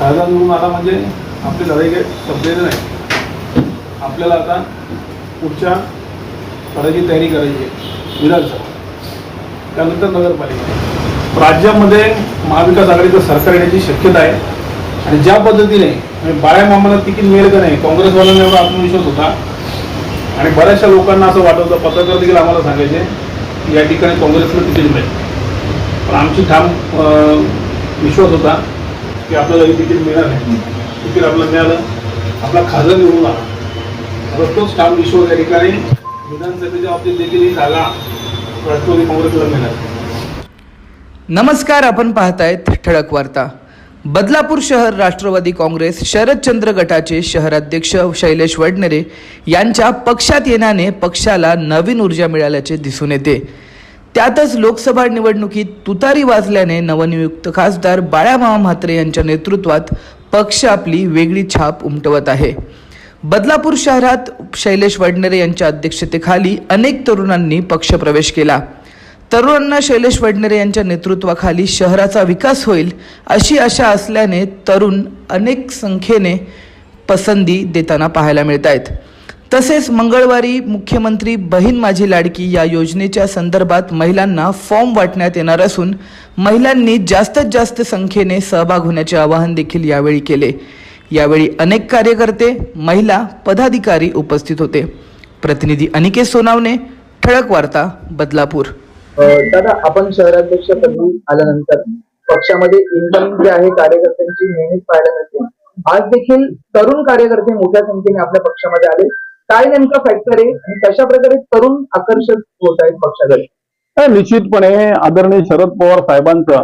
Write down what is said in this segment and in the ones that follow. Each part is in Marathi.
कायदा निवडून आला म्हणजे आपली लढाई काही संपलेली नाही. आपल्याला आता पुढच्या लढाईची तयारी करायची आहे. विधानसभा. त्यानंतर नगरपालिका. राज्यामध्ये महाविकास आघाडीचं सरकार येण्याची शक्यता आहे. आणि ज्या पद्धतीने म्हणजे बाळ्या मामाला तिकीट मिळेल का नाही काँग्रेसवाल्यांना एवढा आत्मविश्वास होता. आणि बऱ्याचशा लोकांना असं वाटत होतं पत्रकार देखील आम्हाला सांगायचे की या ठिकाणी काँग्रेसला तिकीट मिळेल. पण आमची ठाम विश्वास होता. की आपल्याला हे तिकीट मिळणार नाही. तिकीट आपल्याला मिळालं. आपला खासदार निवडून आला. आता तोच ठाम विश्वास या ठिकाणी. विधानसभेच्या बाबतीत देखील ही जागा राष्ट्रवादी काँग्रेसला मिळाली नमस्कार आपण पाहतायत ठळक वार्ता. बदलापूर शहर राष्ट्रवादी काँग्रेस शरदचंद्र गटाचे शहराध्यक्ष शैलेश वडनेरे यांच्या पक्षात येण्याने पक्षाला नवीन ऊर्जा मिळाल्याचे दिसून येते. त्यातच लोकसभा निवडणुकीत तुतारी वाजल्याने नवनियुक्त खासदार बाळामामा म्हात्रे यांच्या नेतृत्वात पक्ष आपली वेगळी छाप उमटवत आहे. बदलापूर शहरात शैलेश वडनेरे यांच्या अध्यक्षतेखाली अनेक तरुणांनी पक्षप्रवेश केला. तरुणांना शैलेश वडनेरे यांच्या नेतृत्वाखाली शहराचा विकास होईल अशी आशा असल्याने तरुण अनेक संख्येने पसंती देताना पाहायला मिळत आहेत तसेच मंगळवारी मुख्यमंत्री बहीण माझी लाडकी या योजनेच्या संदर्भात महिलांना फॉर्म वाटण्यात येणार असून महिलांनी जास्तीत जास्त संख्येने सहभाग होण्याचे आवाहन देखील यावेळी केले. यावेळी अनेक कार्यकर्ते महिला पदाधिकारी उपस्थित होते. प्रतिनिधी अनिकेत सोनावणे ठळक वार्ता बदलापूर. दादा आपण शहराध्यक्ष पदी आल्यानंतर पक्षामध्ये इन्कम जे आहे कार्यकर्त्यांची नेहमीच पाहायला मिळते. आज देखील तरुण कार्यकर्ते मोठ्या संख्येने आपल्या पक्षामध्ये आले. काय नेमका फॅक्टर आहे? आणि कशा प्रकारे तरुण आकर्षक होत आहेत पक्षाकडे? निश्चितपणे आदरणीय शरद पवार साहेबांचा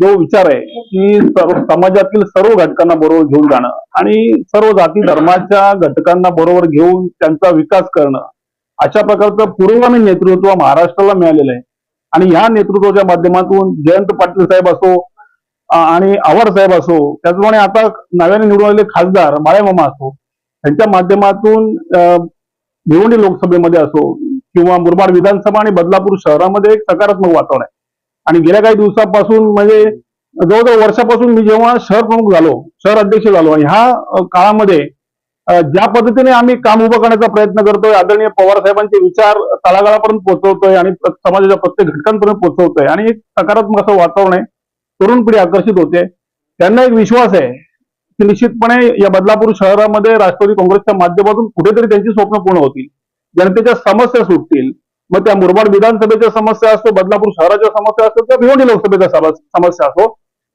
जो विचार आहे की सर्व समाजातील सर्व घटकांना बरोबर घेऊन जाणं आणि सर्व जाती धर्माच्या घटकांना बरोबर घेऊन त्यांचा विकास करणं अशा प्रकारचं पुरोगामी नेतृत्व महाराष्ट्राला मिळालेलं आहे. आणि ह्या नेतृत्वाच्या माध्यमातून जयंत पाटील साहेब असो आणि आवार साहेब असो त्याचप्रमाणे आता नव्याने निवडून आलेले खासदार माळेमामा असो यांच्या माध्यमातून भिवंडी लोकसभेमध्ये असो किंवा मुरबाड विधानसभा आणि बदलापूर शहरामध्ये एक सकारात्मक वातावरण आहे. आणि गेल्या काही दिवसापासून म्हणजे जवळजवळ वर्षापासून मी जेव्हा शहर प्रमुख झालो शहर अध्यक्ष झालो ह्या काळामध्ये ज्या पद्धतीने आम्ही काम उभं करण्याचा प्रयत्न करतोय आदरणीय पवार साहेबांचे विचार तळागाळापर्यंत पोहोचवतोय आणि समाजाच्या प्रत्येक घटकांपर्यंत पोहोचवतोय आणि एक सकारात्मक असं वातावरण आहे. तरुण पिढी आकर्षित होते. त्यांना एक विश्वास आहे निश्चितपणे या बदलापूर शहरामध्ये राष्ट्रवादी काँग्रेसच्या माध्यमातून कुठेतरी त्यांची स्वप्न पूर्ण होतील. जनतेच्या समस्या सुटतील. मग त्या मुरबाड विधानसभेच्या समस्या असो बदलापूर शहराच्या समस्या असो किंवा भिवंडी लोकसभेच्या समस्या असो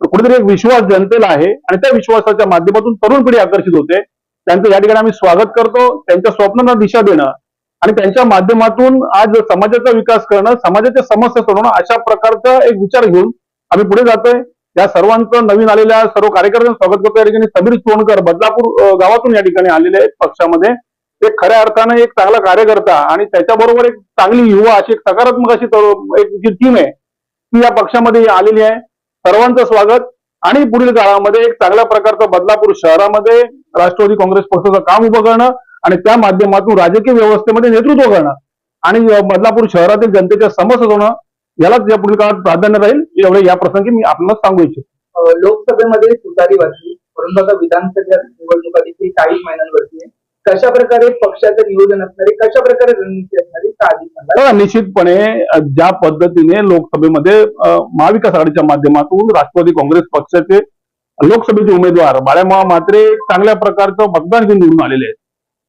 कुठेतरी एक विश्वास जनतेला आहे आणि त्या विश्वासाच्या माध्यमातून तरुण पिढी आकर्षित होते. त्यांचं या ठिकाणी आम्ही स्वागत करतो. त्यांच्या स्वप्नांना दिशा देणं आणि त्यांच्या माध्यमातून आज समाजाचा विकास करणं समाजाच्या समस्या सोडवणं अशा प्रकारचा एक विचार घेऊन आम्ही पुढे जातोय. या सर्वांचं नवीन आलेल्या सर्व कार्यकर्त्यांचं स्वागत करतो. या ठिकाणी समीर सोनकर बदलापूर गावातून या ठिकाणी आलेले आहेत पक्षामध्ये. ते खऱ्या अर्थानं एक चांगला कार्यकर्ता आणि त्याच्याबरोबर एक चांगली युवा अशी एक सकारात्मक अशी एक जी टीम आहे ती या पक्षामध्ये आलेली आहे. सर्वांचं स्वागत. आणि पुढील काळामध्ये एक चांगल्या प्रकारचं बदलापूर शहरामध्ये राष्ट्रवादी काँग्रेस पक्षाचं काम उभं करणं आणि त्या माध्यमातून राजकीय व्यवस्थेमध्ये नेतृत्व करणं आणि बदलापूर शहरातील जनतेच्या समस्या होणं यालाच या पुढील काळात प्राधान्य राहील एवढे या प्रसंगी मी आपल्याला सांगू इच्छितो. लोकसभेमध्ये तुतारी वाजली परंतु आता विधानसभा निवडणुका देखील काही महिन्यांवरती आहे कशा प्रकारे पक्षाचं नियोजन असणारे कशा प्रकारे रणनीती असणारी निश्चितपणे ज्या पद्धतीने लोकसभेमध्ये महाविकास आघाडीच्या माध्यमातून राष्ट्रवादी काँग्रेस पक्षाचे लोकसभेचे उमेदवार बाळामामा मात्रे चांगल्या प्रकारचं मतदान घेऊन निवडून आलेले आहेत.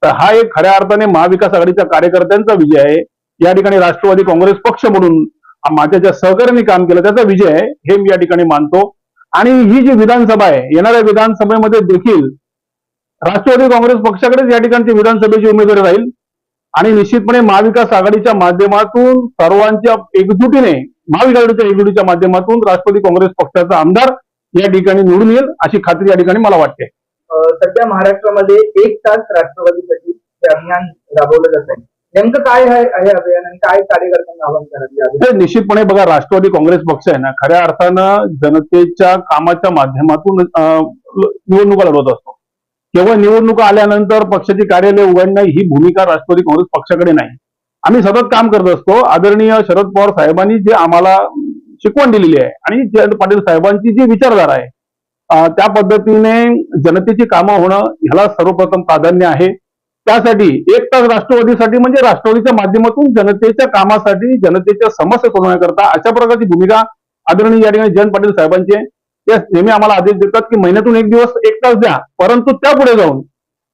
तर हा एक खऱ्या अर्थाने महाविकास आघाडीच्या कार्यकर्त्यांचा विजय आहे. या ठिकाणी राष्ट्रवादी काँग्रेस पक्ष म्हणून माझ्या सहकार्याने काम केलं त्याचा विजय आहे हे मी या ठिकाणी मानतो. आणि ही जी विधानसभा आहे येणाऱ्या विधानसभेमध्ये देखील राष्ट्रवादी काँग्रेस पक्षाकडेच या ठिकाणची विधानसभेची उमेदवारी राहील. आणि निश्चितपणे महाविकास आघाडीच्या माध्यमातून सर्वांच्या एकजुटीने महाविकास एकजुटीच्या माध्यमातून राष्ट्रवादी काँग्रेस पक्षाचा आमदार या ठिकाणी निवडून येईल अशी खात्री या ठिकाणी मला वाटते. सध्या महाराष्ट्रामध्ये एक तास राष्ट्रवादीसाठी हे अभियान राबवलं जात आहे. नेमकं काय आहे अभियान आणि काय कार्यकर्त्यांना आवाहन करायचं ते निश्चितपणे बघा राष्ट्रवादी काँग्रेस पक्ष आहे ना खऱ्या अर्थानं जनतेच्या कामाच्या माध्यमातून निवडणुका लढवत असतो. केवळ निवडणुका आल्यानंतर पक्षाची कार्यालय उघडणं ही भूमिका राष्ट्रवादी काँग्रेस पक्षाकडे नाही. आम्ही सतत काम करत असतो. आदरणीय शरद पवार साहेबांनी जे आम्हाला शिकवण दिलेली आहे आणि जयंत पाटील साहेबांची जी विचारधारा आहे त्या पद्धतीने जनतेची कामं होणं ह्याला सर्वप्रथम प्राधान्य आहे. त्यासाठी एक तास राष्ट्रवादीसाठी म्हणजे राष्ट्रवादीच्या माध्यमातून जनतेच्या कामासाठी जनतेच्या समस्या सोडवण्याकरता अशा प्रकारची भूमिका आदरणीय या ठिकाणी जयंत पाटील साहेबांची आहे. ते नेहमी आम्हाला आदेश देतात की महिन्यातून एक दिवस एक तास द्या. परंतु त्यापुढे जाऊन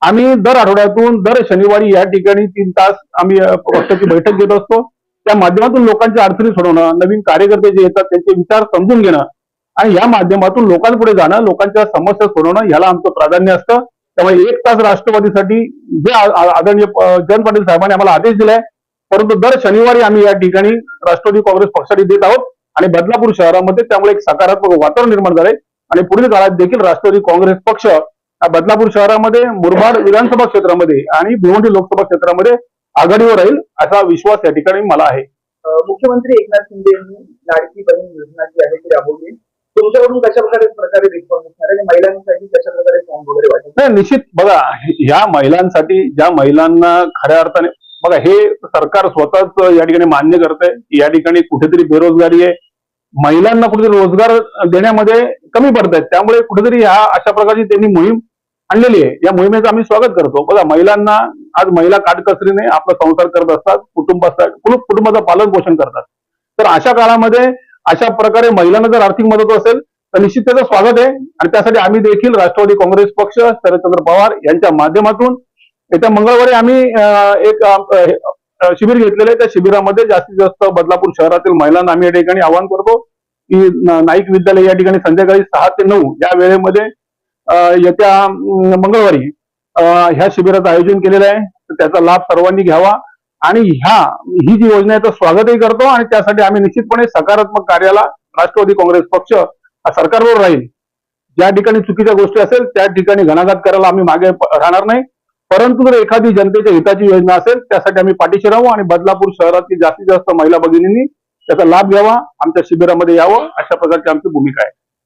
आम्ही दर आठवड्यातून दर शनिवारी या ठिकाणी तीन तास आम्ही पक्षाची बैठक घेत असतो. त्या माध्यमातून लोकांच्या अडचणी सोडवणं नवीन कार्यकर्ते जे येतात त्यांचे विचार समजून घेणं आणि या माध्यमातून लोकांपुढे जाणं लोकांच्या समस्या सोडवणं याला आमचं प्राधान्य असतं. त्यामुळे एक तास राष्ट्रवादीसाठी जे आदरणीय जयंत पाटील साहेबांनी आम्हाला आदेश दिलाय परंतु दर शनिवारी आम्ही या ठिकाणी राष्ट्रवादी काँग्रेस पक्षासाठी देत आहोत आणि बदलापूर शहरामध्ये त्यामुळे एक सकारात्मक वातावरण निर्माण झालंय. आणि पुढील काळात देखील राष्ट्रवादी काँग्रेस पक्ष बदलापूर शहरामध्ये मुरबाड विधानसभा क्षेत्रामध्ये आणि भिवंडी लोकसभा क्षेत्रामध्ये आघाडीवर राहील असा विश्वास या ठिकाणी मला आहे. मुख्यमंत्री एकनाथ शिंदे यांनी लाडकी बहीण योजना जी आहे ती राबवली तुमच्याकडून कशा प्रकारे प्रकारे रिस्पॉन्स असणार आणि महिलांसाठी कशा प्रकारे फॉर्म वगैरे वाटत नाही निश्चित. बघा ह्या महिलांसाठी ज्या महिलांना खऱ्या अर्थाने बघा हे सरकार स्वतःच या ठिकाणी मान्य करत आहे या ठिकाणी कुठेतरी बेरोजगारी आहे. महिलांना कुठेतरी रोजगार देण्यामध्ये कमी पडत आहेत त्यामुळे कुठेतरी ह्या अशा प्रकारची त्यांनी मोहीम आणलेली आहे. या मोहिमेचं आम्ही स्वागत करतो. बघा महिलांना आज महिला काटकसरीने आपला संसार करत असतात कुटुंबाचा कुटुंबाचं पालन पोषण करतात. तर अशा काळामध्ये अशा प्रकारे महिलांना जर आर्थिक मदत असेल तर निश्चित त्याचं स्वागत आहे. आणि त्यासाठी आम्ही देखील राष्ट्रवादी काँग्रेस पक्ष शरदचंद्र पवार यांच्या माध्यमातून येत्या मंगळवारी आम्ही अं, एक शिबिर घेतलेलं आहे. त्या शिबिरामध्ये जास्तीत जास्त बदलापूर शहरातील महिलांना आम्ही या ठिकाणी आवाहन करतो की नाईक विद्यालय या ठिकाणी संध्याकाळी सहा ते नऊ या वेळेमध्ये येत्या मंगळवारी ह्या शिबिराचं आयोजन केलेलं आहे. तर त्याचा लाभ सर्वांनी घ्यावा. आणि ह्या ही जी योजना आहे तर स्वागतही करतो आणि त्यासाठी आम्ही निश्चितपणे सकारात्मक कार्याला राष्ट्रवादी काँग्रेस पक्ष हा सरकारवर राहील. ज्या ठिकाणी चुकीच्या गोष्टी असेल त्या ठिकाणी घणाघात करायला आम्ही मागे राहणार नाही. परंतु जर एखादी जनतेच्या हिताची योजना असेल त्यासाठी आम्ही पाठीशी राहू आणि बदलापूर शहरातील जास्तीत जास्त महिला भगिनींनी त्याचा लाभ घ्यावा आमच्या शिबिरामध्ये यावं अशा प्रकारची आमची भूमिका आहे.